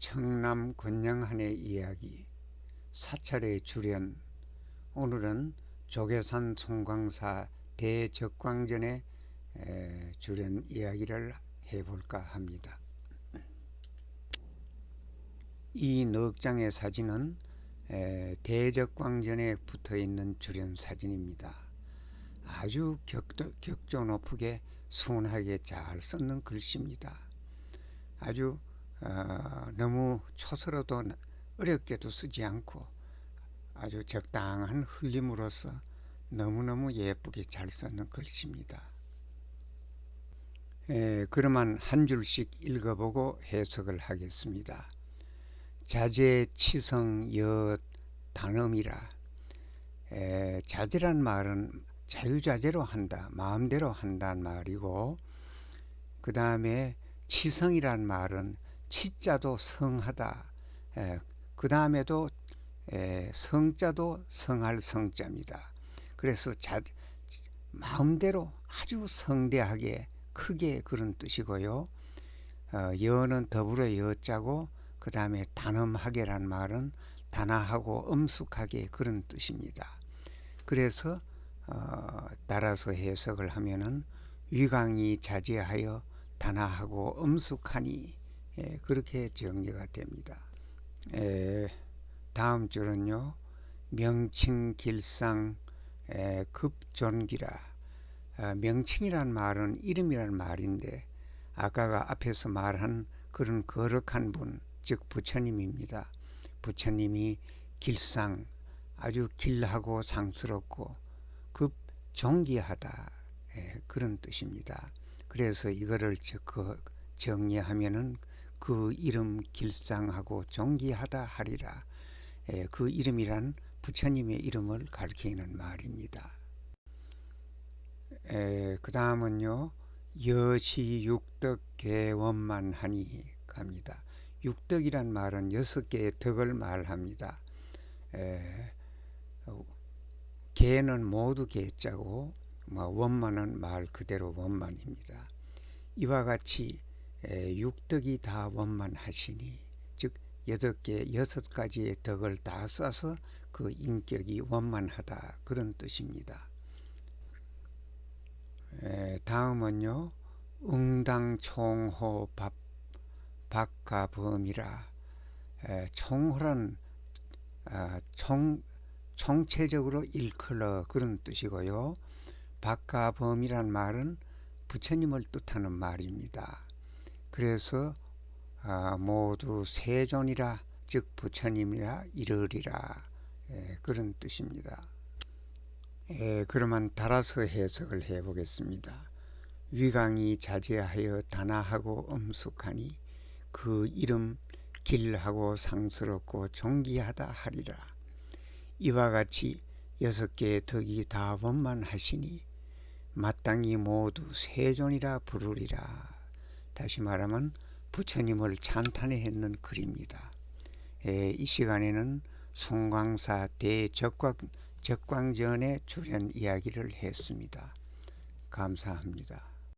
청남 권영한의 이야기 사찰의 주련 오늘은 조계산 송광사 대적광전의 에, 주련 이야기를 해볼까 합니다. 이 넉장의 사진은 에, 대적광전에 붙어 있는 주련 사진입니다. 아주 격도, 격조 높게 순하게 잘 썼는 글씨입니다. 아주 어, 너무 초스러도 어렵게도 쓰지 않고 아주 적당한 흘림으로써 너무너무 예쁘게 잘 썼는 글씨입니다. 에, 그러면 한 줄씩 읽어보고 해석을 하겠습니다. 자제 치성 여 단음이라 에, 자제란 말은 자유자재로 한다 마음대로 한다는 말이고 그 다음에 치성이란 말은 치자도 성하다. 그 다음에도 에, 성자도 성할 성자입니다. 그래서 자, 마음대로 아주 성대하게 크게 그런 뜻이고요. 어, 여는 더불어 여자고 그 다음에 단음하게란 말은 단아하고 엄숙하게 그런 뜻입니다. 그래서 어, 따라서 해석을 하면은 위강이 자제하여 단아하고 엄숙하니 예, 그렇게 정리가 됩니다. 에, 다음 줄은요 명칭 길상 에, 급존기라 아, 명칭이란 말은 이름이란 말인데 아까가 앞에서 말한 그런 거룩한 분, 즉 부처님입니다. 부처님이 길상 아주 길하고 상스럽고 급 존귀하다 예, 그런 뜻입니다. 그래서 이거를 그 정리하면은 그 이름 길상하고 존귀하다 하리라. 예, 그 이름이란 부처님의 이름을 가리키는 말입니다. 예, 그 다음은요 여시 육덕 개원만 하니 갑니다. 육덕이란 말은 여섯 개의 덕을 말합니다. 에, 개는 모두 개자고 뭐 원만은 말 그대로 원만입니다. 이와 같이 에, 육덕이 다 원만하시니 즉 여덟 개 여섯 가지의 덕을 다 써서 그 인격이 원만하다 그런 뜻입니다. 에, 다음은요 응당총호 밥 박가범이라 총호란 아, 총 총체적으로 일컬어 그런 뜻이고요. 박가범이란 말은 부처님을 뜻하는 말입니다. 그래서 아, 모두 세존이라 즉 부처님이라 이르리라 그런 뜻입니다. 그러면 따라서 해석을 해보겠습니다. 위강이 자제하여 단아하고 엄숙하니 그 이름 길하고 상스럽고 존귀하다 하리라. 이와 같이 여섯 개의 덕이 다 원만하시니 마땅히 모두 세존이라 부르리라. 다시 말하면 부처님을 찬탄했는 글입니다. 에, 이 시간에는 송광사 대적광 적광전의 출현 이야기를 했습니다. 감사합니다.